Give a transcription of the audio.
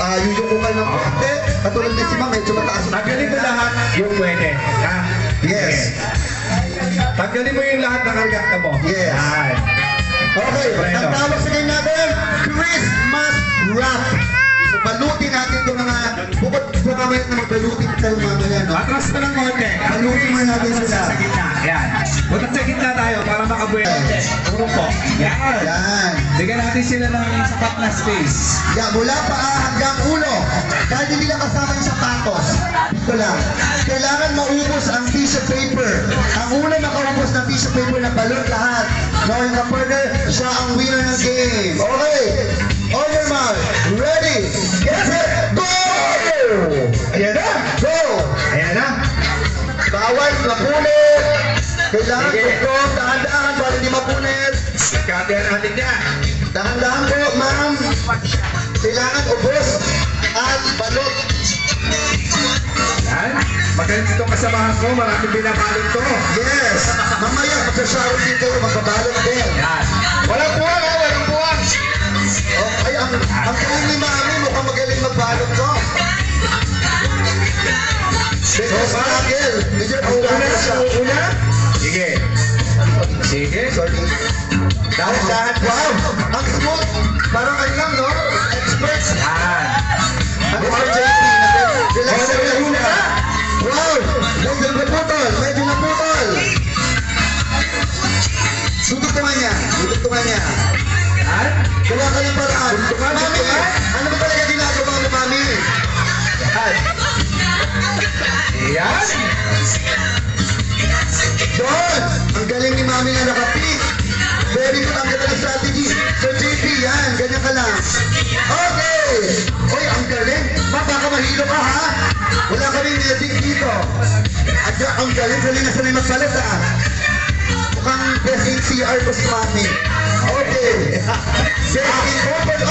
uh, yuyukukan ng konti. Katulad din si ma'am, medyo mataas. ang- Tanggalin mo lahat yung pwede. Ha? Yes. Tanggalin mo yung lahat ng kargata mo. Yes. Yan. Okay, ang tawag sa game natin, Christmas wrap. So, balutin natin itong mga, bukod sa mamaya na magbalutin tayo mamaya, no? Atras na ng konti. Balutin mo natin sila. Sa gitna. Yan. Punta sa gitna tayo para makabuelo. Puro po. Yan. Yan. Bigyan natin sila ng sapat na space. Yan, mula paa hanggang ulo. Kahit hindi lang kasama yung sapatos. Ito lang. Kailangan maubos ang tissue paper. Ang una makaubos ng tissue paper na balot lahat. No, yung ka-partner, siya ang winner ng game. Okay. On your mark. Ready. Get set. Go! Ayan na. Go! Ayan na. Bawal mapunit. Kailangan Sige. ito, dahan-dahan para hindi mapunit. Katihan natin yan. Dahan-dahan po, ma'am. Kailangan ubos at balot. Yan. Magaling itong kasamahan ko. Maraming binabalot to. Yes! Mamaya, magsasaroon din kayo, magbabalot din. Yan. Walang buwang ha. Walang buwang. Okay, ang, ang galing ni Mami, mukhang magaling magbalot to. So, struggle. Medyo Una. struggle siya. Una. Sige. Sige. Sorry. Dahan-dahan. Wow! Ang smooth! Parang ano lang, no? Express! Yan. Ang Mr. JP, relax Oh, na relax una. na. Wow! Medyo naputol! Medyo naputol! Tutugtungan niya! Tutugtungan niya! Yan. Gawa ka ng paraan. Mami, ano ba talaga ginagawa mo, Mami? Yan. Yan. Doon! Ang galing ni Mami na nakapik. Very good ang strategy. Sir JP, yan. Ganyan ka lang. Okay! Hoy, ang galing. Ma, baka mahilo ka, ha? Wala ka rin editing dito. At ang galing. Galing na sanay magpalit, ha? Mukhang best in CR ko si Mami. Okay. In open.